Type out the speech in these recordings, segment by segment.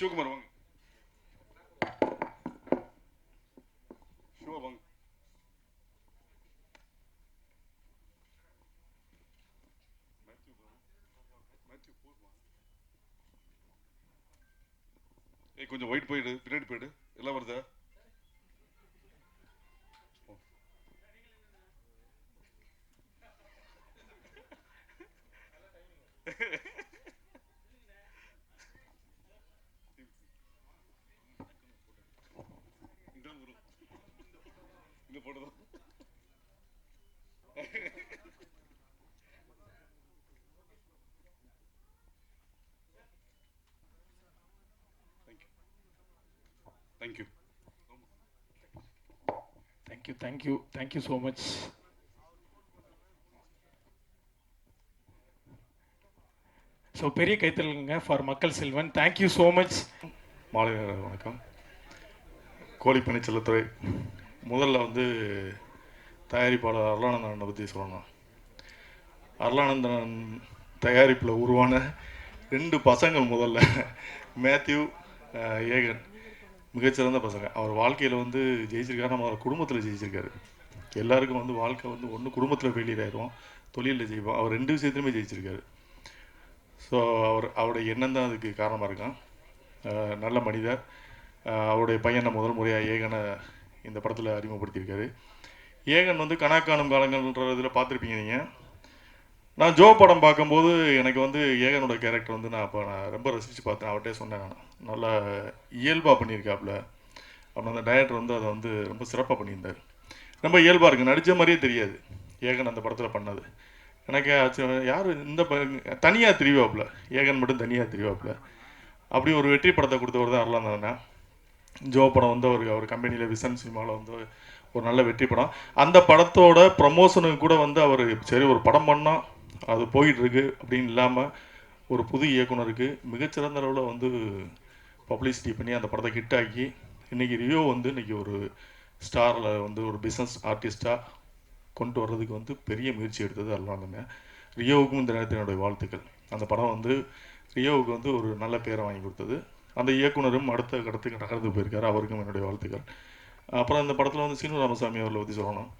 சிவகுமார் வாங்க சிவா வாங்க ஏய் கொஞ்சம் ஒயிட் போயிடு பின்னாடி போயிடு. எல்லாம் வருதா? இதான் வரும் தான் thank you thank you thank you thank you so much so பெரிய கைத்தலுங்க ஃபார் மக்கள் செல்வன். தேங்க்யூ ஸோ மச் மாலை வணக்கம். கோழிப்பண்ணை செல்லத்துறை. முதல்ல வந்து தயாரிப்பாளர் அருளானந்தனை பற்றி சொல்லணும். அருளானந்தன் தயாரிப்பில் உருவான ரெண்டு பசங்கள் முதல்ல. மேத்யூ ஏகன். மிகச்சிறந்த பசங்க. அவர் வாழ்க்கையில் வந்து ஜெயிச்சிருக்காரு. நம்ம அவர் குடும்பத்தில் ஜெயிச்சிருக்காரு. எல்லாருக்கும் வந்து வாழ்க்கை வந்து ஒன்று குடும்பத்தில் ஃபெயிலியர் ஆயிடுவோம் தொழிலில் ஜெயிப்போம். அவர் ரெண்டு விஷயத்துலையுமே ஜெயிச்சிருக்காரு. ஸோ அவர் அவருடைய எண்ணம் தான் அதுக்கு காரணமாக இருக்கான் நல்ல மனிதர். அவருடைய பையனை முதல் முறையாக ஏகனை இந்த படத்தில் அறிமுகப்படுத்தியிருக்காரு. ஏகன் வந்து கணக்காணும் காலங்கள்ன்ற இதில் பார்த்துருப்பீங்க நீங்கள் நான் ஜோ படம் பார்க்கும்போது எனக்கு வந்து ஏகனோட கேரக்டர் வந்து நான் அப்போ நான் ரொம்ப ரசித்து பார்த்தேன். அவர்கிட்டே சொன்னேன் நான். நல்லா இயல்பாக பண்ணியிருக்காப்புல. அப்புறம் அந்த டைரக்டர் வந்து அதை வந்து ரொம்ப சிறப்பாக பண்ணியிருந்தார். ரொம்ப இயல்பாக இருக்குது நடித்த மாதிரியே தெரியாது. ஏகன் அந்த படத்தில் பண்ணது. எனக்கு யார் இந்த தனியாக திரிவாப்புல. ஏகன் மட்டும் தனியாக திரிவாப்புல. அப்படி ஒரு வெற்றி படத்தை கொடுத்தவர் தான் அருளான் ஜோ படம் வந்து அவருக்கு அவர் கம்பெனியில் விசன் சினிமாவில் வந்து ஒரு நல்ல வெற்றி படம். அந்த படத்தோட ப்ரமோஷனுக்கு கூட வந்து அவர் சரி ஒரு படம் பண்ணால் அது போயிட்டு இருக்கு அப்படின்னு இல்லாமல் ஒரு புது இயக்குனருக்கு மிகச்சிறந்த அளவில் வந்து பப்ளிசிட்டி பண்ணி அந்த படத்தை ஹிட் ஆக்கி இன்றைக்கி ரியோ வந்து இன்றைக்கி ஒரு ஸ்டாரில் வந்து ஒரு பிஸ்னஸ் ஆர்டிஸ்ட்டாக கொண்டு வர்றதுக்கு வந்து பெரிய முயற்சி எடுத்தது அருளானந்தங்க ரியோவுக்கும் இந்த நேரத்தில் என்னுடைய வாழ்த்துக்கள். அந்த படம் வந்து ரியோவுக்கு வந்து ஒரு நல்ல பேரை வாங்கி கொடுத்தது. அந்த இயக்குனரும் அடுத்த கடத்துக்கு நகர்ந்து போயிருக்காரு. அவருக்கும் என்னுடைய வாழ்த்துக்கள். அப்புறம் அந்த படத்தில் வந்து சீனு ராமசாமி அவர்களை பற்றி சொல்லணும்.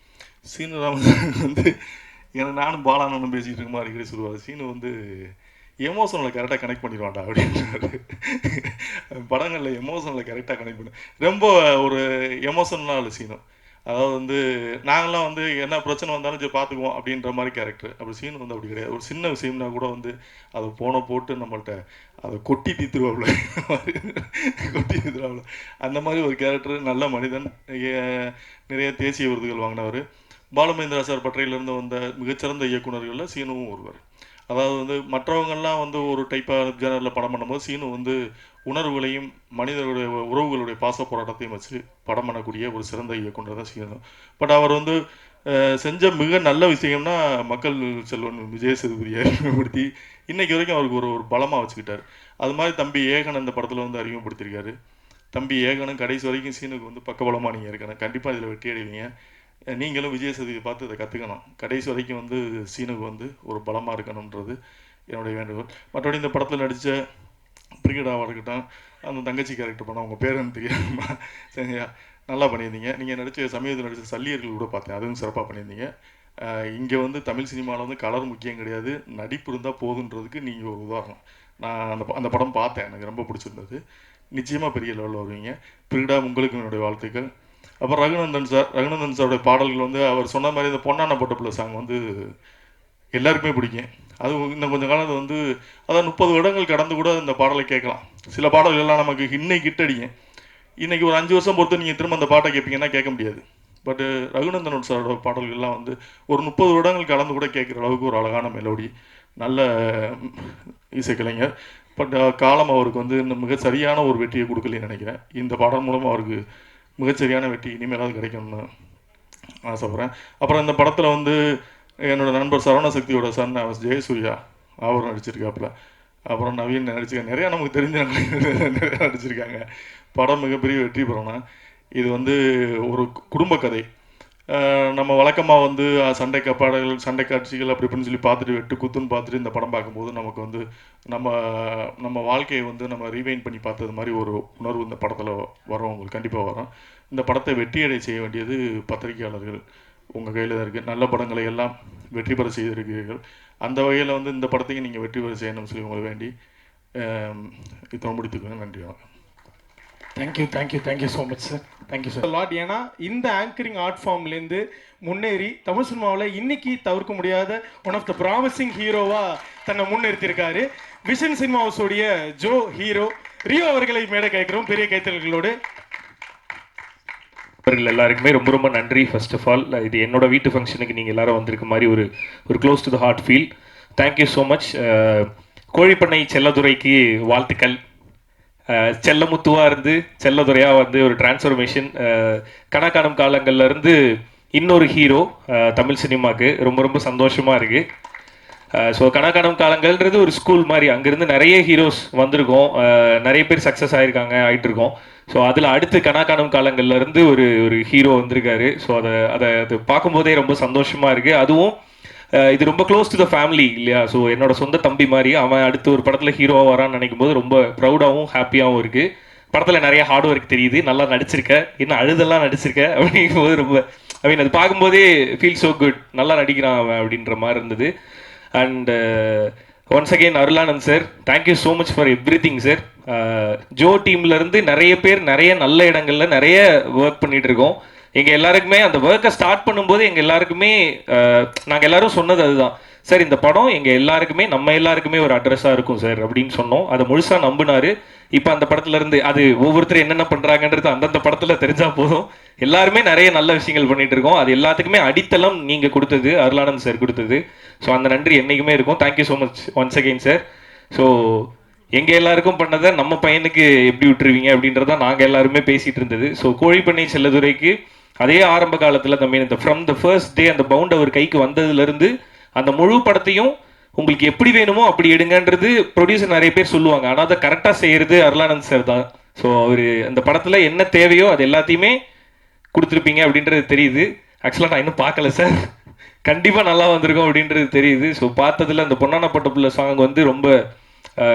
சீனு ராமசாமி வந்து எனக்கு நானும் பாலானனும் பேசிகிட்டு இருக்குமா அடிக்கடி சொல்லுவார் சீனு வந்து எமோஷனில் கரெக்டாக கனெக்ட் பண்ணிடுவாண்டா அப்படின்றாரு. படங்களில் எமோஷனில் கரெக்டாக கனெக்ட் பண்ணி. ரொம்ப ஒரு எமோஷனலாக இல்லை சீனும் அதாவது வந்து நாங்களாம் வந்து என்ன பிரச்சனை வந்தாலும் சரி பார்த்துக்குவோம் அப்படின்ற மாதிரி கேரக்டர் அப்படி சீன் வந்து அப்படி கிடையாது. ஒரு சின்ன விஷயம்னா கூட வந்து அதை போன போட்டு நம்மள்கிட்ட அதை கொட்டி தீத்துருவாப்புல. கொட்டி தீத்துருவாப்புல. அந்த மாதிரி ஒரு கேரக்டர் நல்ல மனிதன். நிறைய தேசிய விருதுகள் வாங்கினவர். பாலமேந்திரா சார் பற்றையிலிருந்து வந்த மிகச்சிறந்த இயக்குனர்களில் சீனுவும் ஒருவர். அதாவது வந்து மற்றவங்கெல்லாம் வந்து ஒரு டைப்பாக ஜேனரில் படம் பண்ணும்போது சீனு வந்து உணர்வுகளையும் மனிதர்களுடைய உறவுகளுடைய பாச போராட்டத்தையும் வச்சு படம் பண்ணக்கூடிய ஒரு சிறந்த இயக்குனர் தான் சீனு பட் அவர் வந்து செஞ்ச மிக நல்ல விஷயம்னா மக்கள் செல்வன் விஜய் சேதுபதியை அறிமுகப்படுத்தி இன்னைக்கு வரைக்கும் அவருக்கு ஒரு ஒரு பலமாக வச்சுக்கிட்டார். அது மாதிரி தம்பி ஏகன் அந்த படத்தில் வந்து அறிமுகப்படுத்தியிருக்காரு தம்பி ஏகனும் கடைசி வரைக்கும் சீனுக்கு வந்து பக்கபலமாக நீங்கள் இருக்கணும். கண்டிப்பாக இதில் வெற்றி அடைவீங்க. நீங்களும் விஜய் சேதுபதியை பார்த்து இதை கற்றுக்கணும் கடைசி வரைக்கும் வந்து சீனுக்கு வந்து ஒரு பலமாக இருக்கணுன்றது என்னுடைய வேண்டுகோள். மற்றபடி இந்த படத்தில் நடித்த பிரிகடாவாக இருக்கட்டும் அந்த தங்கச்சி கேரக்டர் பண்ண உங்கள் பேர் எனக்கு தெரியாம சரியா? நல்லா பண்ணியிருந்தீங்க. நீங்கள் நடித்த சமீபத்தில் நடித்த சல்லியர்கள் கூட பார்த்தேன். அதுவும் சிறப்பாக பண்ணியிருந்தீங்க. இங்கே வந்து தமிழ் சினிமாவில் வந்து கலர் முக்கியம் கிடையாது. நடிப்பு இருந்தால் போதுன்றதுக்கு நீங்கள் ஒரு உதாரணம். நான் அந்த ப- அந்த படம் பார்த்தேன். எனக்கு ரொம்ப பிடிச்சிருந்தது. நிச்சயமாக பெரிய லெவலில் வருவீங்க. பிரிகடா உங்களுக்கு என்னுடைய வாழ்த்துக்கள். அப்புறம் ரகுநந்தன் சார் ரகுநந்தன் சாருடைய பாடல்கள் வந்து அவர் சொன்ன மாதிரி இந்த பொன்னான பொட்டப்புல சாங் வந்து எல்லாருக்குமே பிடிக்கும். அது இன்னும் கொஞ்சம் காலம் அது வந்து அதான் முப்பது வருடங்கள் கடந்து கூட இந்த பாடலை கேட்கலாம். சில பாடல்கள் எல்லாம் நமக்கு இன்னைக்கு கிட்டடிங்க. இன்றைக்கி ஒரு அஞ்சு வருஷம் பொறுத்து நீங்கள் திரும்ப அந்த பாட்டை கேட்பீங்கன்னா கேட்க முடியாது. பட் ரகுநந்தன் சாரோட பாடல்கள்லாம் வந்து ஒரு முப்பது வருடங்கள் கலந்து கூட கேட்குற அளவுக்கு ஒரு அழகான மெலோடி. நல்ல இசைக்கலைஞர். பட் காலம் அவருக்கு வந்து இந்த மிக சரியான ஒரு வெற்றியை கொடுக்கலன்னு நினைக்கிறேன். இந்த பாடல் மூலமாக அவருக்கு மிகச்சரியான வெற்றி இனிமேலாவது கிடைக்கும்னு ஆசைப்பட்றேன். அப்புறம் இந்த படத்தில் வந்து என்னோடய நண்பர் சரவணசக்தியோட சன் ஜெயசூர்யா. அவர் நடிச்சிருக்காப்புல. அப்புறம் நவீன் நடிச்சிருக்க நிறையா நமக்கு தெரிஞ்ச நிறையா நடிச்சிருக்காங்க. படம் மிகப்பெரிய வெற்றி பெறணும் இது வந்து ஒரு குடும்ப கதை. நம்ம வழக்கமாக வந்து சண்டை கப்பாடுகள் சண்டை காட்சிகள் அப்படி இப்படின்னு சொல்லி பார்த்துட்டு வெட்டு குத்துன்னு பார்த்துட்டு இந்த படம் பார்க்கும்போது நமக்கு வந்து நம்ம நம்ம வாழ்க்கையை வந்து நம்ம ரீவைன் பண்ணி பார்த்தது மாதிரி ஒரு உணர்வு இந்த படத்தில் வரும். உங்களுக்கு கண்டிப்பாக வரும். இந்த படத்தை வெற்றியடை செய்ய வேண்டியது பத்திரிகையாளர்கள். உங்கள் கையில் தான் இருக்குது நல்ல படங்களை எல்லாம் வெற்றி பெற செய்திருக்கிறீர்கள். அந்த வகையில் வந்து இந்த படத்தையும் நீங்கள் வெற்றி பெற செய்யணும்னு சொல்லி உங்களை வேண்டி இத்தனை முடித்துக்கோங்க நன்றி வணக்கம். Thank you thank you thank you so much sir thank you sir lot ஏன்னா இந்த ஆங்கரிங் ஆர்ட் ஃபார்ம்லேருந்து முன்னேறி தமிழ் சினிமாவில் இன்னைக்கு தவிர்க்க முடியாத ஒன் ஆஃப் த ப்ராமிசிங் ஹீரோவா தன்னை முன்னிறுத்தியிருக்காரு விஷன் சினிமா ஹவுஸோடைய ஜோ ஹீரோ ரியோ அவர்களை மேடை கேட்கிறோம். பெரிய கைத்தல்களோடு நண்பர்கள் எல்லாருக்குமே ரொம்ப ரொம்ப நன்றி ஃபர்ஸ்ட் ஆஃப் ஆல் இது என்னோட வீட்டு ஃபங்க்ஷனுக்கு நீங்கள் எல்லாரும் வந்திருக்க மாதிரி ஒரு ஒரு close to the heart feel thank you so much Kozhipannai செல்லதுரைக்கு வாழ்த்துக்கள். Uh, செல்லமுத்துவாக இருந்து செல்லதுறையாக வந்து ஒரு டிரான்ஸ்ஃபர்மேஷன் uh, கணக்காணும் காலங்கள்ல இருந்து இன்னொரு ஹீரோ uh, தமிழ் சினிமாக்கு. ரொம்ப ரொம்ப சந்தோஷமாக இருக்குது ஸோ கணக்கானம் காலங்கள்ன்றது ஒரு ஸ்கூல் மாதிரி. அங்கேருந்து நிறைய ஹீரோஸ் வந்திருக்கோம். நிறைய பேர் சக்ஸஸ் ஆகிருக்காங்க ஆகிட்டு இருக்கோம் ஸோ அதில் அடுத்து கணக்கானம் காலங்கள்லேருந்து ஒரு ஒரு ஹீரோ வந்திருக்காரு. ஸோ அதை அதை அது பார்க்கும்போதே ரொம்ப சந்தோஷமாக இருக்குது அதுவும் இது ரொம்ப க்ளோஸ் டு த ஃபேமிலி இல்லையா? ஸோ என்னோட சொந்த தம்பி மாதிரி அவன் அடுத்து ஒரு படத்தில் ஹீரோவாக வரான்னு நினைக்கும் போது ரொம்ப ப்ரௌடாகவும் ஹாப்பியாகவும் இருக்குது படத்தில் நிறைய ஹார்ட் ஒர்க் தெரியுது. நல்லா நடிச்சிருக்க. என்ன அழுதெல்லாம் நடிச்சிருக்க? அப்படிங்கும்போது ரொம்ப ஐ மீன் அது பார்க்கும்போதே ஃபீல் ஸோ குட் நல்லா நடிக்கிறான் அவன் அப்படின்ற மாதிரி இருந்தது. And once again Arulanand sir thank you so much for everything sir Jo டீம்லேருந்து நிறைய பேர் நிறைய நல்ல இடங்களில் நிறைய ஒர்க் பண்ணிட்டு இருக்கோம். எங்க எல்லாருக்குமே அந்த ஒர்க்கை ஸ்டார்ட் பண்ணும்போது எங்கள் எல்லாருக்குமே uh, நாங்கள் எல்லாரும் சொன்னது அதுதான். சார் இந்த படம் எங்கள் எல்லாருக்குமே நம்ம எல்லாருக்குமே ஒரு அட்ரஸாக இருக்கும் சார் அப்படின்னு சொன்னோம். அதை முழுசாக நம்பினார். இப்போ அந்த படத்துலேருந்து அது ஒவ்வொருத்தரும் என்னென்ன பண்ணுறாங்கன்றது அந்தந்த படத்தில் தெரிஞ்சால் போதும். எல்லாருமே நிறைய நல்ல விஷயங்கள் பண்ணிட்டு இருக்கோம். அது எல்லாத்துக்குமே அடித்தளம் நீங்கள் கொடுத்தது அருளானந்த் சார் கொடுத்தது. ஸோ அந்த நன்றி என்றைக்குமே இருக்கும். Thank you so much once again sir so எங்கள் எல்லாருக்கும் பண்ணதை நம்ம பையனுக்கு எப்படி விட்டுருவீங்க அப்படின்றத நாங்கள் எல்லாருமே பேசிகிட்டு இருந்தது. ஸோ கோழிப்பண்ணை செல்லதுரைக்கு அதே ஆரம்ப காலத்தில் தம்பி இந்த ஃப்ரம் த ஃபர்ஸ்ட் டே அந்த பவுண்ட் அவர் கைக்கு வந்ததுலேருந்து அந்த முழு படத்தையும் உங்களுக்கு எப்படி வேணுமோ அப்படி எடுங்கன்றது ப்ரொடியூசர் நிறைய பேர் சொல்லுவாங்க. ஆனால் அதை கரெக்டாக செய்கிறது அருளானந்த் சார் தான். ஸோ அவர் அந்த படத்தில் என்ன தேவையோ அது எல்லாத்தையுமே கொடுத்துருப்பீங்க அப்படின்றது தெரியுது. ஆக்சுவலாக நான் இன்னும் பார்க்கல சார் கண்டிப்பாக நல்லா வந்திருக்கோம் அப்படின்றது தெரியுது. ஸோ பார்த்ததுல அந்த பொன்னான பட்ட பிள்ளை சாங் வந்து ரொம்ப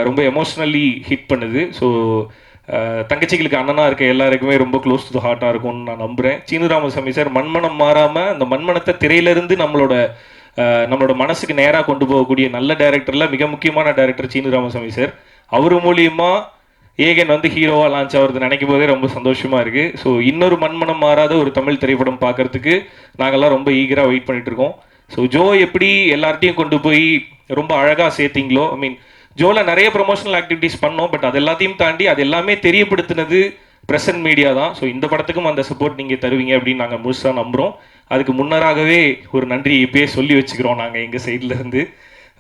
ரொம்ப எமோஷ்னலி ஹிட் பண்ணுது. ஸோ தங்கச்சிகளுக்கு அண்ணனாக இருக்க எல்லாருக்குமே ரொம்ப க்ளோஸ் டு ஹார்ட்டாக இருக்கும்னு நான் நம்புறேன். சீனு ராமசாமி சார் மண்மனம் மாறாமல் அந்த மண்மனத்தை திரையிலேருந்து நம்மளோட நம்மளோட மனசுக்கு நேராக கொண்டு போகக்கூடிய நல்ல டேரக்டரில் மிக முக்கியமான டேரக்டர் சீனு ராமசாமி சார் அவர் மூலியமா ஏகன் வந்து ஹீரோவா லான்ச் ஆகுறது நினைக்கும் போதே ரொம்ப சந்தோஷமாக இருக்குது ஸோ இன்னொரு மண்மனம் மாறாத ஒரு தமிழ் திரைப்படம் பார்க்கறதுக்கு நாங்கெல்லாம் ரொம்ப ஈகராக வெயிட் பண்ணிகிட்ருக்கோம் இருக்கோம். ஸோ ஜோ எப்படி எல்லார்ட்டையும் கொண்டு போய் ரொம்ப அழகாக சேர்த்தீங்களோ ஐ மீன் ஜோவில் நிறைய ப்ரொமோஷனல் ஆக்டிவிட்டீஸ் பண்ணோம் பட் அது எல்லாத்தையும் தாண்டி அது எல்லாமே தெரியப்படுத்தினது பிரசன்ட் மீடியா தான். ஸோ இந்த படத்துக்கும் அந்த சப்போர்ட் நீங்கள் தருவீங்க அப்படின்னு நாங்கள் முழுசாக நம்புகிறோம் அதுக்கு முன்னராகவே ஒரு நன்றி இப்பயே சொல்லி வச்சுக்கிறோம் நாங்கள் எங்கள் சைட்லேருந்து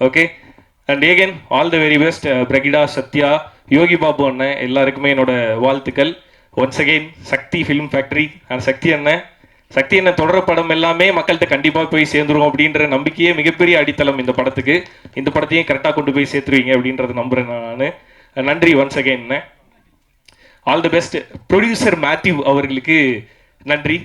okay and Aegan all the very best Brigida Sathya Yogi Babu அண்ணன் எல்லாருக்குமே என்னோட வாழ்த்துக்கள். Once again Sakthi film factory and Sakthi அண்ணன். சக்தி அண்ணன் தொடர படம் எல்லாமே மக்கள்கிட்ட கண்டிப்பாக போய் சேர்ந்துருவோம் அப்படின்ற நம்பிக்கையே மிகப்பெரிய அடித்தளம் இந்த படத்துக்கு. இந்த படத்தையும் கரெக்டாக கொண்டு போய் சேர்த்துருவீங்க அப்படின்றத நம்புறேன் நான். நன்றி ஒன்ஸ் அகெயின் அண்ணன். All the best producer Matthew அவர்களுக்கு நன்றி.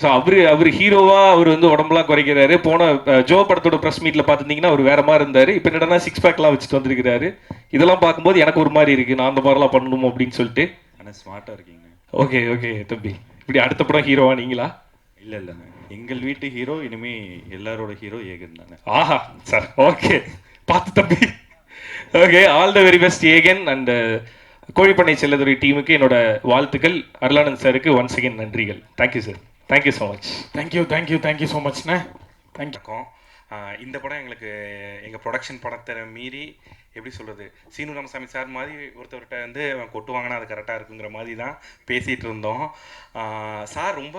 ஸோ அவரு அவர் ஹீரோவா அவர் வந்து உடம்புலாம் குறைக்கிறாரு. போன ஜோ படத்தோட ப்ரெஸ் மீட்ல பார்த்துருந்தீங்கன்னா அவர் வேற மாதிரி இருந்தாரு. இப்போ என்னடா சிக்ஸ் பேக்லாம் வச்சுட்டு வந்திருக்கிறாரு. இதெல்லாம் பார்க்கும்போது எனக்கு ஒரு மாதிரி இருக்கு. நான் அந்த மாதிரிலாம் பண்ணணுமோ அப்படின்னு சொல்லிட்டு. ஆனால் ஸ்மார்ட்டாக இருக்கீங்க. ஓகே ஓகே தம்பி. இப்படி அடுத்த படம் ஹீரோவா நீங்களா? இல்லை இல்லைண்ணே எங்கள் வீட்டு ஹீரோ இனிமே எல்லாரோட ஹீரோ ஏகன் தானே ஆஹா சார் ஓகே பார்த்து தம்பி. Okay all the very best Aegan. And Kozhipannai Chelladurai டீமுக்கு என்னோட வாழ்த்துக்கள். அருளானந்த் சாருக்கு ஒன்ஸ் அகேன் நன்றிகள். Thank you sir thank you so much thank you thank you thank you so மச்ண்ணே thank you இந்த படம் எங்களுக்கு எங்கள் ப்ரொடக்ஷன் படத்தை மீறி எப்படி சொல்கிறது சீனு ராமசாமி சார் மாதிரி ஒருத்தர்கிட்ட வந்து அவன் கொட்டு வாங்கினா அது கரெக்டாக இருக்குங்கிற மாதிரி தான் பேசிகிட்டு இருந்தோம். சார் ரொம்ப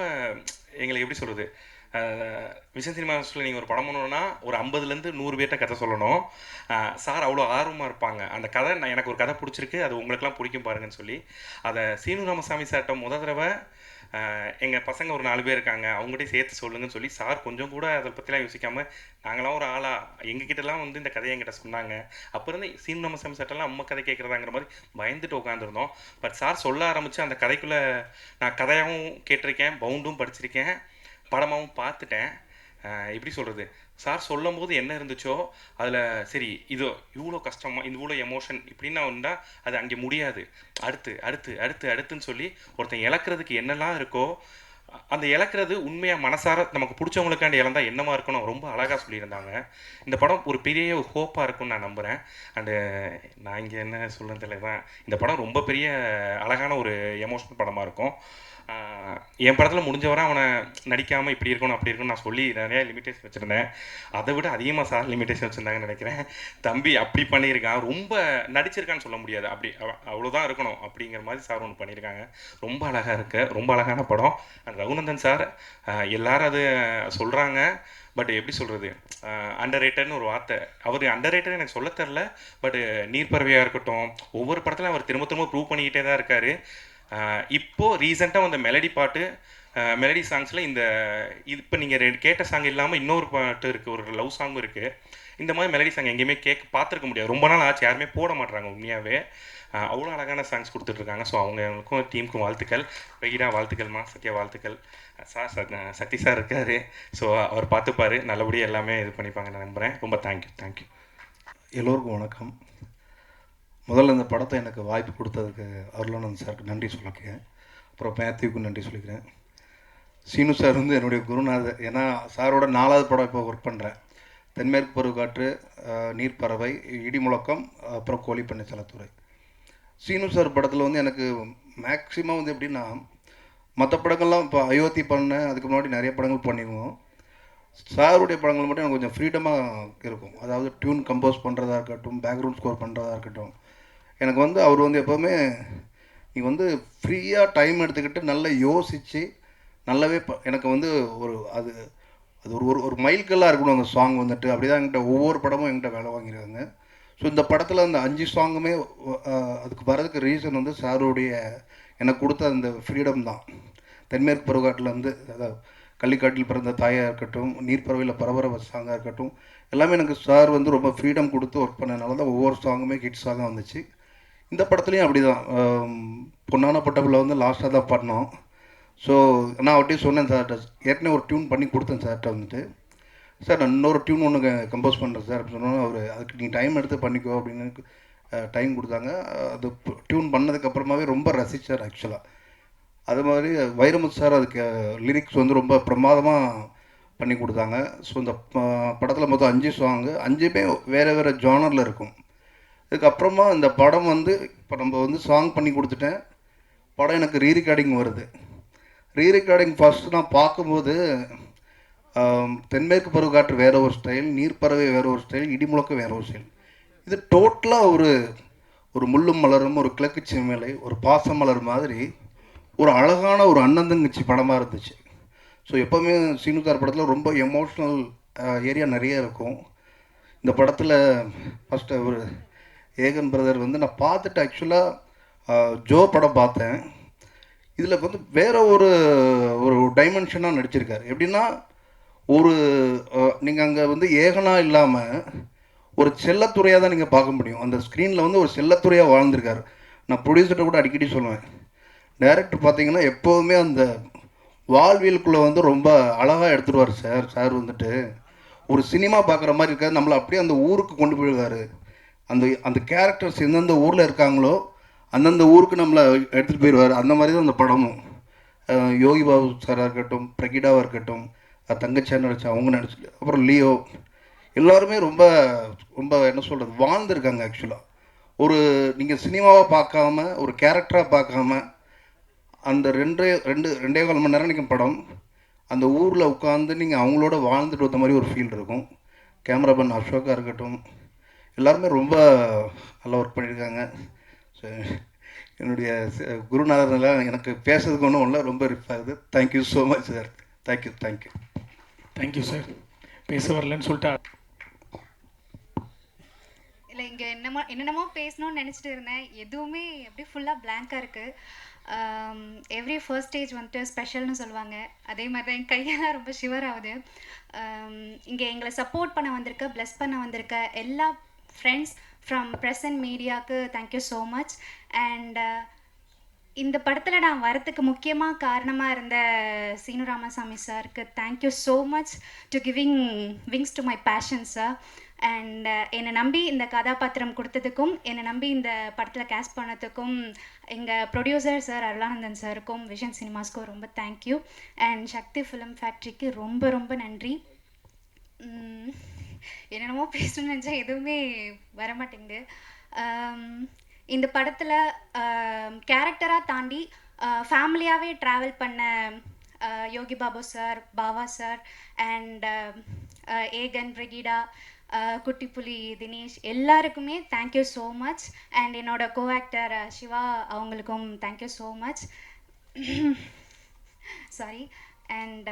எங்களுக்கு எப்படி சொல்கிறது விஷன் சினிமாஸில் நீங்கள் ஒரு படம் பண்ணணும்னா ஒரு ஐம்பதுலேருந்து நூறு பேர்கிட்ட கதை சொல்லணும். சார் அவ்வளோ ஆர்வமாக இருப்பாங்க. அந்த கதை நான் எனக்கு ஒரு கதை பிடிச்சிருக்கு. அது உங்களுக்குலாம் பிடிக்கும் பாருங்கன்னு சொல்லி. அதை சீனு ராமசாமி சார்கிட்ட முத தடவை எங்கள் பசங்க ஒரு நாலு பேர் இருக்காங்க. அவங்ககிட்டயும் சேர்த்து சொல்லுங்கன்னு சொல்லி சார் கொஞ்சம் கூட அதை பற்றிலாம் யோசிக்காமல் நாங்களாம் ஒரு ஆளா? எங்ககிட்டலாம் வந்து இந்த கதையை எங்கிட்ட சொன்னாங்க. அப்போ இருந்து சீன் நம்ம சம்சட்டெல்லாம் அம்மா கதை கேட்குறதாங்கிற மாதிரி பயந்துட்டு உட்காந்துருந்தோம் பட் சார் சொல்ல ஆரம்பித்து அந்த கதைக்குள்ளே நான் கதையாகவும் கேட்டிருக்கேன் பவுண்டும் படிச்சிருக்கேன். படமாகவும் பார்த்துட்டேன். எப்படி சொல்கிறது சார் சொல்லும்போது என்ன இருந்துச்சோ அதில் சரி இதோ இவ்வளோ கஷ்டமாக இவ்வளோ எமோஷன் இப்படின்னு உண்டா? அது அங்கே முடியாது. அடுத்து அடுத்து அடுத்து அடுத்துன்னு சொல்லி ஒருத்தன் இழக்கிறதுக்கு என்னெல்லாம் இருக்கோ அந்த இழக்கிறது உண்மையாக மனசார நமக்கு பிடிச்சவங்களுக்காண்டி இழந்தா என்னமா இருக்கணும்? ரொம்ப அழகாக சொல்லியிருந்தாங்க. இந்த படம் ஒரு பெரிய ஹோப்பாக இருக்கும்னு நான் நம்புகிறேன் அண்டு நான் இங்கே என்ன சொல்லுன்னு தான் இந்த படம் ரொம்ப பெரிய அழகான ஒரு எமோஷனல் படமாக இருக்கும். என் படத்தில் முடிஞ்சவரை அவனை நடிக்காமல் இப்படி இருக்கணும் அப்படி இருக்கணும் நான் சொல்லி நிறையா லிமிட்டேஷன் வச்சுருந்தேன். அதை விட அதிகமாக சார் லிமிட்டேஷன் வச்சுருந்தாங்கன்னு நினைக்கிறேன். தம்பி அப்படி பண்ணியிருக்கான். ரொம்ப நடிச்சிருக்கான்னு சொல்ல முடியாது. அப்படி அவ்வளோதான் இருக்கணும் அப்படிங்கிற மாதிரி சார் ஒன்று பண்ணியிருக்காங்க. ரொம்ப அழகாக இருக்கு. ரொம்ப அழகான படம். ரகுநந்தன் சார் எல்லாரும் அது சொல்கிறாங்க பட் எப்படி சொல்கிறது அண்டர் ரேட்டர்னு ஒரு வார்த்தை. அவர் அண்டர் ரேட்டர் எனக்கு சொல்ல தெரில பட் நீர்ப்பறவையாக இருக்கட்டும் ஒவ்வொரு படத்துலையும் அவர் திரும்ப திரும்ப ப்ரூவ் பண்ணிக்கிட்டே தான் இருக்காரு. இப்போது ரீசெண்டாக வந்த மெலடி பாட்டு மெலடி சாங்ஸில் இந்த இது இப்போ நீங்கள் ரெண்டு கேட்ட சாங் இல்லாமல் இன்னொரு பாட்டு இருக்குது ஒரு லவ் சாங்கும் இருக்குது இந்த மாதிரி மெலடி சாங் எங்கேயுமே கேட்க பார்த்துருக்க முடியாது. ரொம்ப நாள் ஆச்சு யாருமே போட மாட்டாங்க உண்மையாகவே அவ்வளோ அழகான சாங்ஸ் கொடுத்துட்ருக்காங்க. ஸோ அவங்களுக்கும் டீமுக்கும் வாழ்த்துக்கள். வெகிடா வாழ்த்துக்கள்மா சத்யா வாழ்த்துக்கள். சார் சத்- சக்தி சார் இருக்கார். ஸோ அவர் பார்த்துப்பார். நல்லபடியாக எல்லாமே இது பண்ணிப்பாங்க நான் நம்புகிறேன் ரொம்ப தேங்க்யூ தேங்க்யூ எல்லோருக்கும் வணக்கம். முதல்ல இந்த படத்தை எனக்கு வாய்ப்பு கொடுத்ததுக்கு அருளானந்த் சாருக்கு நன்றி சொல்லிக்கிறேன். அப்புறம் மேத்யூக்கும் நன்றி சொல்லிக்கிறேன். சீனு சார் வந்து என்னுடைய குருநாதர். ஏன்னா சாரோட நாலாவது படம் இப்போ ஒர்க் பண்ணுறேன் தென்மேற்கு பருவக்காற்று நீர்ப்பறவை இடி முழக்கம் அப்புறம் கோழி பண்ணை சலத்துறை சீனு சார் படத்தில் வந்து எனக்கு மேக்ஸிமம் வந்து எப்படின்னா மற்ற படங்கள்லாம் இப்போ அயோத்தி பண்ணேன். அதுக்கு முன்னாடி நிறைய படங்கள் பண்ணிடுவோம் சாருடைய படங்கள் மட்டும் எனக்கு கொஞ்சம் ஃப்ரீடமாக இருக்கும். அதாவது டியூன் கம்போஸ் பண்ணுறதா இருக்கட்டும் பேக்ரவுண்ட் ஸ்கோர் பண்ணுறதா இருக்கட்டும் எனக்கு வந்து அவர் வந்து எப்போவுமே நீ வந்து ஃப்ரீயாக டைம் எடுத்துக்கிட்டு நல்லா யோசித்து நல்லாவே ப- எனக்கு வந்து ஒரு அது அது ஒரு ஒரு ஒரு மைல்கல்லாக இருக்கணும் அந்த சாங் வந்துட்டு. அப்படி தான் என்கிட்ட ஒவ்வொரு படமும் என்கிட்ட வேலை வாங்கியிருக்காங்க. ஸோ இந்த படத்தில் அந்த அஞ்சு சாங்குமே அதுக்கு வரதுக்கு ரீசன் வந்து சாருடைய எனக்கு கொடுத்த அந்த ஃப்ரீடம் தான். தென்மேற்கு பருவகாட்டிலேருந்து வந்து அதாவது கள்ளிக்காட்டில் பிறந்த தாயாக இருக்கட்டும் நீர்ப்பறவையில் பரபரவ சாங்காக இருக்கட்டும் எல்லாமே எனக்கு சார் வந்து ரொம்ப ஃப்ரீடம் கொடுத்து ஒர்க் பண்ணனால தான் ஒவ்வொரு சாங்குமே ஹிட் சாங்காக வந்துச்சு. இந்த படத்துலையும் அப்படி தான் பொன்னான பட்டபில் வந்து லாஸ்ட்டாக தான் பண்ணோம். ஸோ நான் அவர்கிட்டயும் சொன்னேன் சார்கிட்ட ஏற்கனவே ஒரு டியூன் பண்ணி கொடுத்தேன் சார்கிட்ட வந்துட்டு. சார் நான் இன்னொரு டியூன் ஒன்று கம்போஸ் பண்ணுறேன் சார் அப்படின்னு சொன்னோம். அவர் அதுக்கு நீங்கள் டைம் எடுத்து பண்ணிக்கோ அப்படின்னு டைம் கொடுத்தாங்க. அது டியூன் பண்ணதுக்கப்புறமாவே ரொம்ப ரசித்தார் ஆக்சுவலாக அது மாதிரி வைரமுத்து சார் அதுக்கு லிரிக்ஸ் வந்து ரொம்ப பிரமாதமாக பண்ணி கொடுத்தாங்க. ஸோ இந்த படத்தில் மொத்தம் அஞ்சு சாங்கு அஞ்சுமே வேறு வேறு ஜானரில் இருக்கும். இதுக்கப்புறமா இந்த படம் வந்து இப்போ நம்ம வந்து சாங் பண்ணி கொடுத்துட்டேன். படம் எனக்கு ரீ ரெக்கார்டிங் வருது. ரீ ரெக்கார்டிங் ஃபஸ்ட்டு நான் பார்க்கும்போது தென்மேற்கு பருவக்காற்று வேற ஒரு ஸ்டைல் நீர்ப்பறவை வேற ஒரு ஸ்டைல் இடிமுழக்க வேற ஒரு ஸ்டைல் இது டோட்டலாக ஒரு ஒரு முள்ளும் மலரும் ஒரு கிழக்கு சிமலை ஒரு பாசம் மாதிரி ஒரு அழகான ஒரு அண்ணன் தங்கச்சி படமாக இருந்துச்சு. ஸோ எப்போவுமே சீனுதார் படத்தில் ரொம்ப எமோஷ்னல் ஏரியா நிறைய இருக்கும். இந்த படத்தில் ஃபஸ்ட்டு ஒரு ஏகன் பிரதர் வந்து நான் பார்த்துட்டு ஆக்சுவலாக ஜோ படம் பார்த்தேன். இதில் வந்து வேற ஒரு ஒரு டைமென்ஷனாக நடிச்சிருக்காரு. எப்படின்னா ஒரு நீங்கள் அங்கே வந்து ஏகனாக இல்லாமல் ஒரு செல்லத்துறையாக தான் நீங்கள் பார்க்க முடியும். அந்த ஸ்க்ரீனில் வந்து ஒரு செல்லத்துறையாக வாழ்ந்திருக்காரு. நான் ப்ரொடியூசர்கிட்ட கூட அடிக்கடி சொல்லுவேன். டைரக்டர் பார்த்தீங்கன்னா எப்போவுமே அந்த வாழ்வியலுக்குள்ளே வந்து ரொம்ப அழகாக எடுத்துருவார் சார். சார் வந்துட்டு ஒரு சினிமா பார்க்குற மாதிரி இருக்காது நம்மளை அப்படியே அந்த ஊருக்கு கொண்டு போயிடுவார். அந்த அந்த கேரக்டர்ஸ் எந்தெந்த ஊரில் இருக்காங்களோ அந்தந்த ஊருக்கு நம்மளை எடுத்துகிட்டு போயிடுவார் அந்த மாதிரி தான் அந்த படமும். யோகி பாபு சாராக இருக்கட்டும் பிரகிடாவாக இருக்கட்டும் தங்கச்சியாக நடிச்சா அவங்க நடிச்சு அப்புறம் லியோ. எல்லாருமே ரொம்ப ரொம்ப என்ன சொல்கிறது வாழ்ந்துருக்காங்க ஆக்சுவலாக ஒரு நீங்கள் சினிமாவை பார்க்காம ஒரு கேரக்டராக பார்க்காம அந்த ரெண்டே ரெண்டு ரெண்டே கால் மணி நேரம் நீங்கள் படம் அந்த ஊரில் உட்காந்து நீங்கள் அவங்களோட வாழ்ந்துட்டு வந்த மாதிரி ஒரு ஃபீல் இருக்கும். கேமராமேன் அசோக்காக இருக்கட்டும் எல்லாருமே ரொம்ப நல்லா ஒர்க் பண்ணியிருக்காங்க ஸோ என்னுடைய குருநாதர்லாம் எனக்கு பேசுறதுக்கு ஒன்றும் இல்லை ரொம்ப ரிஃப் ஆகுது. Thank you so much sir thank you thank you thank you sir பேச வரலன்னு சொல்லிட்டு. இல்லை இங்கே என்னமோ என்னென்னமோ பேசணும்னு நினச்சிட்டு இருந்தேன். எதுவுமே அப்படியே ஃபுல்லாக பிளாங்காக இருக்குது எவ்ரி ஃபர்ஸ்ட் ஸ்டேஜ் வந்துட்டு ஸ்பெஷல்னு சொல்லுவாங்க. அதே மாதிரி தான் என் கையெல்லாம் ரொம்ப ஷிவர் ஆகுது. இங்கே எங்களை சப்போர்ட் பண்ண வந்திருக்க ப்ளஸ் பண்ண வந்திருக்க எல்லா ஃப்ரெண்ட்ஸ் ஃப்ரம் ப்ரெசன்ட் மீடியாவுக்கு thank you so much and இந்த படத்தில் நான் வரத்துக்கு முக்கியமாக காரணமாக இருந்த சீனு ராமசாமி சாருக்கு thank you so much to giving wings to my passion sir and என்னை நம்பி இந்த கதாபாத்திரம் கொடுத்ததுக்கும் என்னை நம்பி இந்த படத்தில் கேஸ்ட் பண்ணதுக்கும் எங்கள் ப்ரொடியூசர் சார் அருளானந்தன் சாருக்கும் விஷன் சினிமாஸ்க்கும் ரொம்ப தேங்க்யூ அண்ட் சக்தி ஃபிலிம் ஃபேக்ட்ரிக்கு ரொம்ப ரொம்ப நன்றி. என்னென்னமோ பேசணும்னு நினச்சா எதுவுமே வர மாட்டேங்குது இந்த படத்தில் கேரக்டராக தாண்டி ஃபேமிலியாகவே ட்ராவல் பண்ண Yogi Babu sir Bava sir and Aegan Brigida Kutty Puli Dinesh எல்லாருக்குமே தேங்க்யூ ஸோ மச் அண்ட் என்னோட கோ ஆக்டர் சிவா அவங்களுக்கும் thank you so much sorry and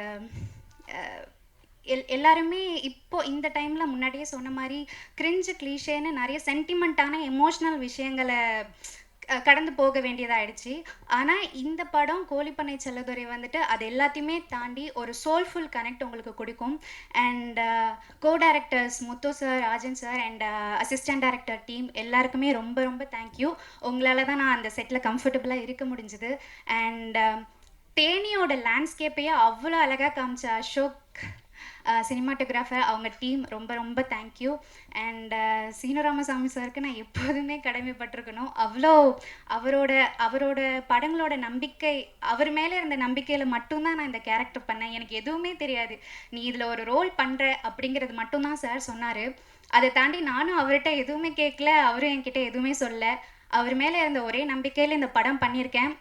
L எல்லாருமே இப்போ இந்த டைமில் முன்னாடியே சொன்ன மாதிரி கிரிஞ்சு கிளீஷேன்னு நிறைய சென்டிமெண்ட்டான எமோஷ்னல் விஷயங்களை கடந்து போக வேண்டியதாயிடுச்சு. ஆனால் இந்த படம் கோழிப்பண்ணை செல்லதுரை வந்துட்டு அது எல்லாத்தையுமே தாண்டி ஒரு சோல்ஃபுல் கனெக்ட் உங்களுக்கு கொடுக்கும். And co directors Muthu sir Rajan sir and assistant director team எல்லாருக்குமே ரொம்ப ரொம்ப தேங்க்யூ உங்களால் தான் நான் அந்த செட்டில் கம்ஃபர்டபுளாக இருக்க முடிஞ்சுது. அண்ட் தேனியோட லேண்ட்ஸ்கேப்பையே அவ்வளோ அழகாக காமிச்ச அசோக். சினிமாட்டோகிராஃபர் அவங்க டீம் ரொம்ப ரொம்ப தேங்க்யூ அண்ட் சீனராமசாமி சாருக்கு நான் எப்போதுமே கடமைப்பட்டிருக்கணும். அவ்வளோ அவரோட அவரோட படங்களோட நம்பிக்கை அவர் மேலே இருந்த நம்பிக்கையில் மட்டும்தான் நான் இந்த கேரக்டர் பண்ணேன். எனக்கு எதுவுமே தெரியாது. நீ இதில் ஒரு ரோல் பண்ணுற அப்படிங்கிறது மட்டும்தான் சார் சொன்னார். அதை தாண்டி நானும் அவர்கிட்ட எதுவுமே கேட்கல அவரும் என்கிட்ட எதுவுமே சொல்ல அவர் மேலே இருந்த ஒரே நம்பிக்கையில் இந்த படம் பண்ணியிருக்கேன்.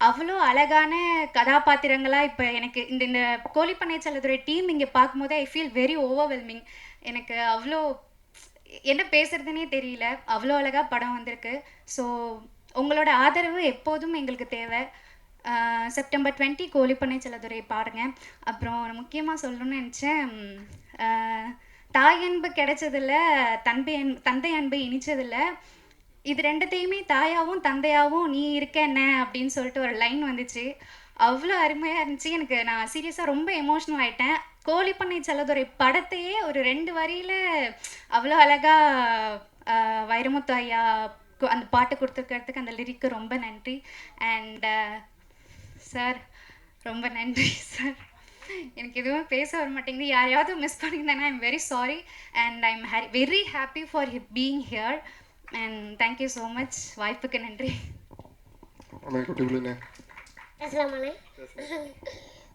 அவ்வளோ அழகான கதாபாத்திரங்களாக இப்போ எனக்கு இந்த இந்த கோழிப்பண்ணை செல்லதுரை டீம் இங்கே பார்க்கும்போது ஐ ஃபீல் வெரி ஓவர்வெல்மிங் எனக்கு அவ்வளோ என்ன பேசுறதுனே தெரியல. அவ்வளோ அழகாக படம் வந்திருக்கு. ஸோ உங்களோட ஆதரவு எப்போதும் எங்களுக்கு தேவை. செப்டம்பர் டுவெண்ட்டி கோழிப்பண்ணை செல்லதுரை பாருங்க. அப்புறம் முக்கியமாக சொல்லணும்னு நினச்சேன் தாய் அன்பு கிடைச்சதில்ல தந்தை அன்பு தந்தை அன்பு இனிச்சதில்ல இது ரெண்டுத்தையுமே தாயாவும் தந்தையாவும் நீ இருக்க என்ன? அப்படின்னு சொல்லிட்டு ஒரு லைன் வந்துச்சு. அவ்வளோ அருமையாக இருந்துச்சு. எனக்கு நான் சீரியஸாக ரொம்ப எமோஷ்னல் ஆயிட்டேன். கோழிப்பண்ணை செல்லதுரை படத்தையே ஒரு ரெண்டு வரியில் அவ்வளோ அழகாக வைரமுத்து ஐயா கு- அந்த பாட்டு கொடுத்துருக்கிறதுக்கு அந்த லிரிக்கு ரொம்ப நன்றி. அண்ட் சார் ரொம்ப நன்றி சார் எனக்கு எதுவும் பேச வர மாட்டேங்குது. யாரையாவது miss பண்ணியிருந்தேன்னா I'm very sorry and I'm very happy for being here and thank you so much வாய்ப்புக்கு நன்றி. பேசலாமாண்ணே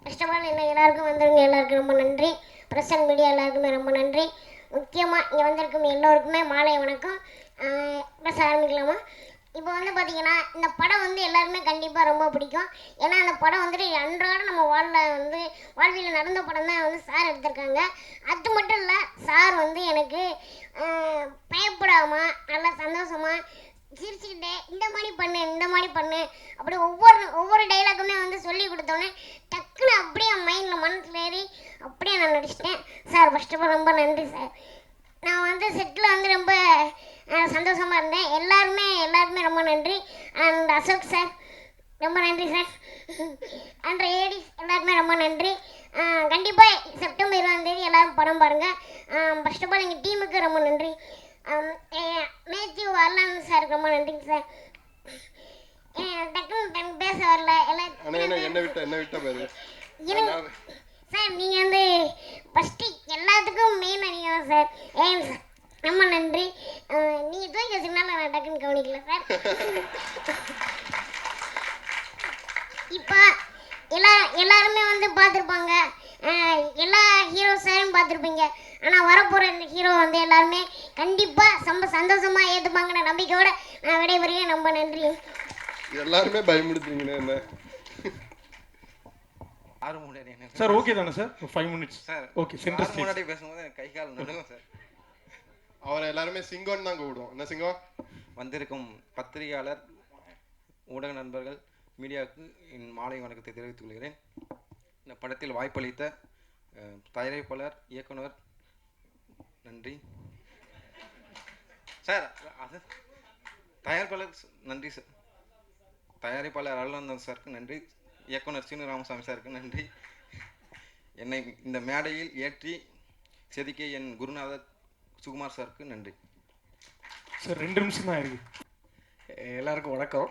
ஃபர்ஸ்ட் ஆஃப் ஆல் என்ன எல்லாருக்கும் வந்தவங்க எல்லாருக்கும் ரொம்ப நன்றி. ப்ரெஸ் அண்ட் மீடியா எல்லாருக்குமே ரொம்ப நன்றி. முக்கியமாக இங்கே வந்திருக்கும் எல்லோருக்குமே மாலை வணக்கம். ப்ளஸ் ஆரம்பிக்கலாமா இப்போ வந்து பார்த்தீங்கன்னா இந்த படம் வந்து எல்லாருமே கண்டிப்பாக ரொம்ப பிடிக்கும். ஏன்னா அந்த படம் வந்துட்டு அன்றாட நம்ம வாழ்வில் வந்து வாழ்வியில் நடந்த படம் தான் வந்து சார் எடுத்திருக்காங்க. அது மட்டும் இல்லை சார் வந்து எனக்கு பயப்படாமல் நல்லா சந்தோஷமாக சிரிச்சுக்கிட்டே இந்த மாதிரி பண்ணு இந்த மாதிரி பண்ணு அப்படி ஒவ்வொரு ஒவ்வொரு டைலாக்குமே வந்து சொல்லி கொடுத்தோன்னே டக்குன்னு அப்படியே மைண்டில் மனசில் ஏறி அப்படியே நான் நடிச்சிட்டேன். சார் ஃபஸ்ட் ஆஃப் ஆல் ரொம்ப நன்றி சார். நான் வந்து செட்டில் வந்து ரொம்ப அஹ், சந்தோஷமா இருந்தேன். எல்லாருமே எல்லாருமே ரொம்ப நன்றி. அண்ட் அசோக் சார் ரொம்ப நன்றி சார் அண்ட் ஏடி எல்லாருமே ரொம்ப நன்றி. கண்டிப்பாக செப்டம்பர் இருபதாம் தேதி எல்லாரும் படம் பாருங்கள் ஃபர்ஸ்ட் ஆஃப் ஆல் எங்கள் டீமுக்கு ரொம்ப நன்றி. மேத்யூ வரலான்னு சார் ரொம்ப நன்றிங்க சார் டக்குன்னு டக்கு பேச வரல. எல்லாம் என்ன விட்ட என்ன விட்ட பாரு. இருங்க சார் நீங்கள் வந்து ஃபஸ்ட்டு எல்லாத்துக்கும் மெயின் நீங்கள் சார் ஏன் சார் ரொம்ப நன்றி. நீங்கள் தூக்கி வச்சுனால நான் டக்குன்னு கவனிக்கல சார் இப்போ எல்லா எல்லாருமே வந்து பார்த்துருப்பாங்க. எல்லா ஹீரோ சாரும் பார்த்துருப்பீங்க. ஆனால் வரப்போகிற இந்த ஹீரோ வந்து எல்லாருமே கண்டிப்பாக ரொம்ப சந்தோஷமாக ஏற்றுப்பாங்கன்ற நம்பிக்கையோட நான் விடைபெறுகிறேன். ரொம்ப நன்றி. எல்லாருமே பயமுடுத்துறீங்கண்ணே என்ன? ஆறு முன்னாடி என்ன? சார் ஓகே தானே sir five minutes sir okay முன்னாடி பேசும்போது எனக்கு கை கால் நடுங்கும் சார் அவரை எல்லாருமே சிங்கம்னு தான் கூப்பிடுவோம். என்ன சிங்கம்? வந்திருக்கும் பத்திரிகையாளர் ஊடக நண்பர்கள் மீடியாவுக்கு என் மாலை வணக்கத்தை தெரிவித்துக் கொள்கிறேன். இந்த படத்தில் வாய்ப்பளித்த தயாரிப்பாளர் இயக்குனர் நன்றி. சார் அது தயாரிப்பாளர் நன்றி சார். தயாரிப்பாளர் அருளானந்தன் சாருக்கு நன்றி. இயக்குனர் சீனு ராமசாமி சாருக்கு நன்றி. என்னை இந்த மேடையில் ஏற்றி செதுக்கிய என் குருநாதர் சுகுமார் சாருக்கு நன்றி. சார் ரெண்டு நிமிஷம் தான் இருக்கு எல்லாருக்கும் வணக்கம்.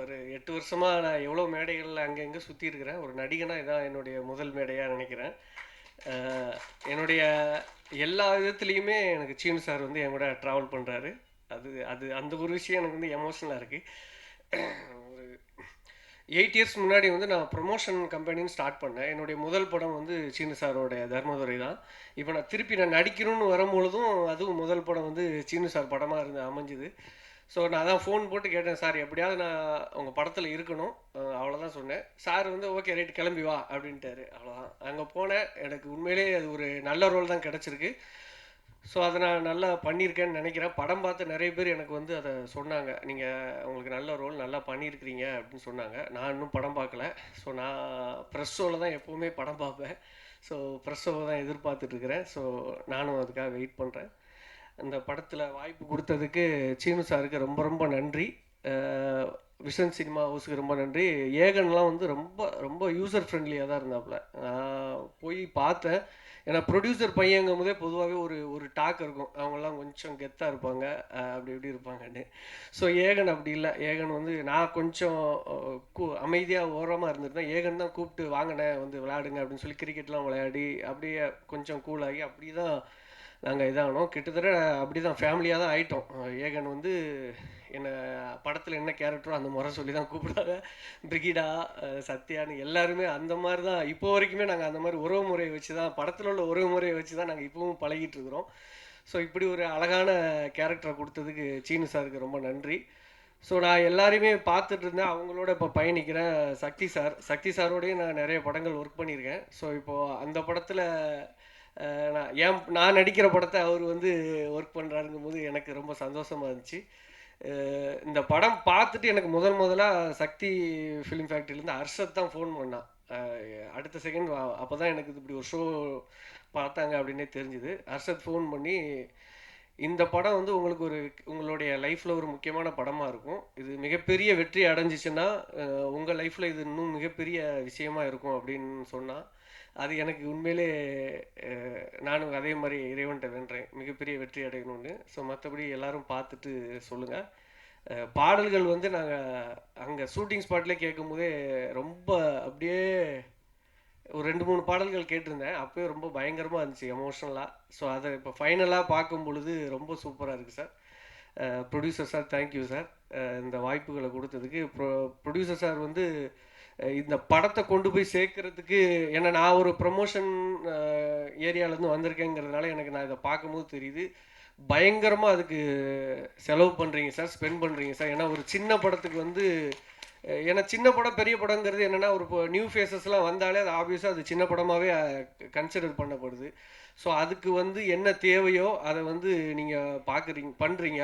ஒரு எட்டு வருஷமாக நான் எவ்வளோ மேடைகளில் அங்கங்கே சுற்றி இருக்கிறேன். ஒரு நடிகனாக இதான் என்னுடைய முதல் மேடையாக நினைக்கிறேன். என்னுடைய எல்லா விதத்துலேயுமே எனக்கு சீனு சார் வந்து என் கூட ட்ராவல் பண்ணுறாரு அது அது அந்த ஒரு விஷயம் எனக்கு வந்து எமோஷனலாக இருக்குது ஒரு எயிட் இயர்ஸ் முன்னாடி வந்து நான் ப்ரொமோஷன் கம்பெனின்னு ஸ்டார்ட் பண்ணேன். என்னுடைய முதல் படம் வந்து சீனு சாரோடைய தர்மதுரை தான். இப்போ நான் திருப்பி நான் நடிக்கணும்னு வரும்பொழுதும் அதுவும் முதல் படம் வந்து சீனு சார் படமாக இருந்து அமைஞ்சுது. ஸோ நான் தான் ஃபோன் போட்டு கேட்டேன் சார் எப்படியாவது நான் உங்கள் படத்தில் இருக்கணும். அவ்வளோதான் சொன்னேன். சார் வந்து ஓகே ரைட் கிளம்பி வா. அப்படின்ட்டாரு. அவ்வளோதான் அங்கே போனேன். எனக்கு உண்மையிலே அது ஒரு நல்ல ரோல் தான் கிடச்சிருக்கு. ஸோ அதை நான் நல்லா பண்ணியிருக்கேன்னு நினைக்கிறேன். படம் பார்த்து நிறைய பேர் எனக்கு வந்து அதை சொன்னாங்க. நீங்கள் உங்களுக்கு நல்ல ரோல் நல்லா பண்ணியிருக்கிறீங்க அப்படின்னு சொன்னாங்க. நான் இன்னும் படம் பார்க்கல. ஸோ நான் ப்ரெஸ் ஷோவில் தான் எப்போவுமே படம் பார்ப்பேன். ஸோ ப்ரெஸ் ஷோவை தான் எதிர்பார்த்துட்ருக்கிறேன். ஸோ நானும் அதுக்காக வெயிட் பண்ணுறேன் அந்த படத்தில் வாய்ப்பு கொடுத்ததுக்கு சீனு சாருக்கு ரொம்ப ரொம்ப நன்றி. விஷன் சினிமா ஹவுஸுக்கு ரொம்ப நன்றி. ஏகன்லாம் வந்து ரொம்ப ரொம்ப யூசர் ஃப்ரெண்ட்லியாக தான் இருந்தாப்புல. நான் போய் பார்த்தேன். ஏன்னா ப்ரொடியூசர் பையங்கும் போதே பொதுவாகவே ஒரு ஒரு டாக் இருக்கும். அவங்கெல்லாம் கொஞ்சம் கெத்தாக இருப்பாங்க. அப்படி இப்படி இருப்பாங்கன்னு. ஸோ ஏகன் அப்படி இல்லை. ஏகன் வந்து நான் கொஞ்சம் கூ அமைதியாக ஓரமாக இருந்திருந்தேன் ஏகன் தான் கூப்பிட்டு வாங்கினேன் வந்து விளையாடுங்க அப்படின்னு சொல்லி கிரிக்கெட்லாம் விளையாடி அப்படியே கொஞ்சம் கூலாகி அப்படி தான் நாங்கள் இதானோம். கிட்டத்தட்ட அப்படி தான் ஃபேமிலியாக தான் ஆயிட்டோம். ஏகன் வந்து என்னை படத்தில் என்ன கேரக்டரோ அந்த முறை சொல்லி தான் கூப்பிடுவாங்க பிரிகிடா சத்யான்னு எல்லாருமே அந்த மாதிரி தான் இப்போ வரைக்குமே நாங்கள் அந்த மாதிரி உறவு முறையை வச்சு தான் படத்தில் உள்ள உறவு முறையை வச்சு தான் நாங்கள் இப்போவும் பழகிட்டு இருக்கிறோம். ஸோ இப்படி ஒரு அழகான கேரக்டரை கொடுத்ததுக்கு சீனு சாருக்கு ரொம்ப நன்றி. ஸோ நான் எல்லாரையுமே பார்த்துட்டு இருந்தேன். அவங்களோட இப்போ பயணிக்கிறேன் சக்தி சார். சக்தி சாரோடையும் நான் நிறைய படங்கள் ஒர்க் பண்ணியிருக்கேன். ஸோ இப்போது அந்த படத்தில் நான் ஏன் நான் நடிக்கிற படத்தை அவர் வந்து ஒர்க் பண்ணுறாருங்கும் போது எனக்கு ரொம்ப சந்தோஷமாக இருந்துச்சு. இந்த படம் பார்த்துட்டு எனக்கு முதல் முதலாக சக்தி ஃபிலிம் ஃபேக்ட்ரிலேருந்து ஹர்ஷத் தான் ஃபோன் பண்ணான் அடுத்த செகண்ட் அப்போ தான் எனக்கு இப்படி ஒரு ஷோ பார்த்தாங்க அப்படின்னே தெரிஞ்சுது. ஹர்ஷத் ஃபோன் பண்ணி இந்த படம் வந்து உங்களுக்கு ஒரு உங்களுடைய லைஃப்பில் ஒரு முக்கியமான படமாக இருக்கும். இது மிகப்பெரிய வெற்றி அடைஞ்சிச்சுன்னா உங்கள் லைஃப்பில் இது இன்னும் மிகப்பெரிய விஷயமா இருக்கும் அப்படின்னு சொன்னால் அது எனக்கு உண்மையிலே நானும் அதே மாதிரி இறைவன்கிட்ட வேண்டுறேன் மிகப்பெரிய வெற்றி அடையணும்னு. ஸோ மற்றபடி எல்லாரும் பார்த்துட்டு சொல்லுங்கள் பாடல்கள் வந்து நாங்கள் அங்கே ஷூட்டிங் ஸ்பாட்லேயே கேட்கும் போதே ரொம்ப அப்படியே ஒரு ரெண்டு மூணு பாடல்கள் கேட்டிருந்தேன். அப்போயே ரொம்ப பயங்கரமாக இருந்துச்சு எமோஷ்னலாக ஸோ அதை இப்போ ஃபைனலாக பார்க்கும் பொழுது ரொம்ப சூப்பராக இருக்குது sir producer sir thank you sir இந்த வாய்ப்புகளை கொடுத்ததுக்கு. ப்ரொ ப்ரொடியூசர் சார் வந்து இந்த படத்தை கொண்டு போய் சேர்க்கறதுக்கு ஏன்னா நான் ஒரு ப்ரமோஷன் ஏரியாவிலேருந்து வந்திருக்கேங்கிறதுனால எனக்கு நான் இதை பார்க்கும்போது தெரியுது. பயங்கரமாக அதுக்கு செலவு பண்ணுறீங்க சார் ஸ்பெண்ட் பண்ணுறீங்க சார். ஏன்னா ஒரு சின்ன படத்துக்கு வந்து ஏன்னா சின்ன படம் பெரிய படங்கிறது என்னென்னா ஒரு இப்போ நியூ ஃபேஸஸ்லாம் வந்தாலே அது ஆப்வியஸாக அது சின்ன படமாகவே கன்சிடர் பண்ணப்படுது. ஸோ அதுக்கு வந்து என்ன தேவையோ அதை வந்து நீங்கள் பார்க்குறீங்க பண்ணுறீங்க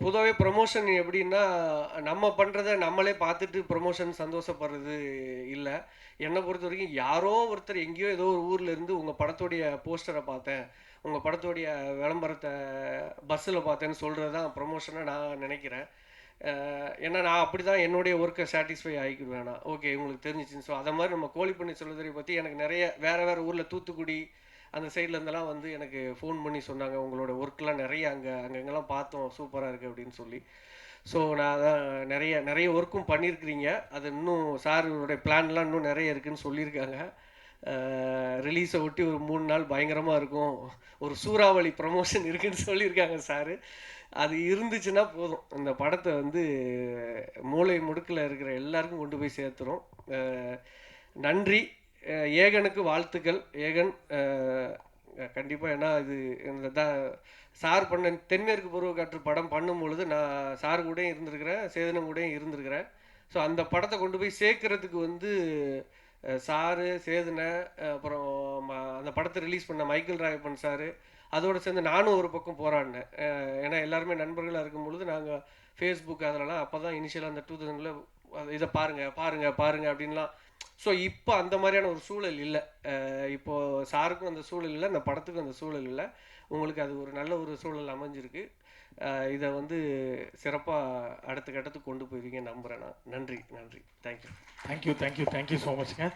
பொதுவாகவே ப்ரொமோஷன் எப்படின்னா நம்ம பண்ணுறத நம்மளே பார்த்துட்டு ப்ரொமோஷன் சந்தோஷப்படுறது இல்லை. என்னை பொறுத்த வரைக்கும் யாரோ ஒருத்தர் எங்கேயோ ஏதோ ஒரு ஊரில் இருந்து உங்கள் படத்துடைய போஸ்டரை பார்த்தேன். உங்கள் படத்துடைய விளம்பரத்தை பஸ்ஸில் பார்த்தேன்னு சொல்கிறது தான் ப்ரொமோஷனாக நான் நினைக்கிறேன். ஏன்னா நான் அப்படி தான் என்னுடைய ஒர்க்கை சாட்டிஸ்ஃபை ஆகிக்கிடுவேன் நான். ஓகே உங்களுக்கு தெரிஞ்சிச்சுன்னு ஸோ அதை மாதிரி நம்ம கோழிப்பண்ணி சொல்லுதறி பற்றி எனக்கு நிறைய வேறு வேறு ஊரில் தூத்துக்குடி அந்த சைடுலருந்தெல்லாம் வந்து எனக்கு ஃபோன் பண்ணி சொன்னாங்க. உங்களோட ஒர்க்லாம் நிறைய அங்கே அங்கங்கெல்லாம் பார்த்தோம். சூப்பராக இருக்குது அப்படின்னு சொல்லி. ஸோ நான் அதான் நிறைய நிறைய ஒர்க்கும் பண்ணியிருக்கிறீங்க அது இன்னும் சாருடைய பிளான்லாம் இன்னும் நிறைய இருக்குதுன்னு சொல்லியிருக்காங்க. ரிலீஸை ஒட்டி ஒரு மூணு நாள் பயங்கரமாக இருக்கும். ஒரு சூறாவளி ப்ரமோஷன் இருக்குன்னு சொல்லியிருக்காங்க சாரு அது இருந்துச்சுன்னா போதும். இந்த படத்தை வந்து மூளை முடுக்கில் இருக்கிற எல்லாருக்கும் கொண்டு போய் சேர்த்துரும் நன்றி. ஏகனுக்கு வாழ்த்துக்கள். ஏகன் கண்டிப்பாக ஏன்னா இது இந்த தான் சார் பண்ண தென்மேற்கு பருவக்காற்று படம் பண்ணும் பொழுது நான் சார் கூடயும் இருந்திருக்கிறேன் சேதனம் கூடயும் இருந்திருக்கிறேன். ஸோ அந்த படத்தை கொண்டு போய் சேர்க்கறதுக்கு வந்து சாரு சேதுனை அப்புறம் ம- அந்த படத்தை ரிலீஸ் பண்ண மைக்கேல் ராயப்பன் சாரு அதோடு சேர்ந்து நானும் ஒரு பக்கம் போராடினேன். ஏன்னா எல்லாருமே நண்பர்களாக இருக்கும் பொழுது நாங்கள் ஃபேஸ்புக் அதிலலாம் அப்போ தான் இனிஷியலாக அந்த டூ தௌசண்டில் இதை பாருங்கள் பாருங்கள் பாருங்கள் அப்படின்லாம் ஸோ இப்போ அந்த மாதிரியான ஒரு சூழல் இல்லை. இப்போது சாருக்கும் அந்த சூழல் இல்லை அந்த படத்துக்கும் அந்த சூழல் இல்லை. உங்களுக்கு அது ஒரு நல்ல ஒரு சூழல் அமைஞ்சிருக்கு. இதை வந்து சிறப்பாக அடுத்த கட்டத்துக்கு கொண்டு போயிருக்கீங்க நம்புகிறேன் நான். நன்றி நன்றி. Thank you thank you thank you thank you so மச்ங்க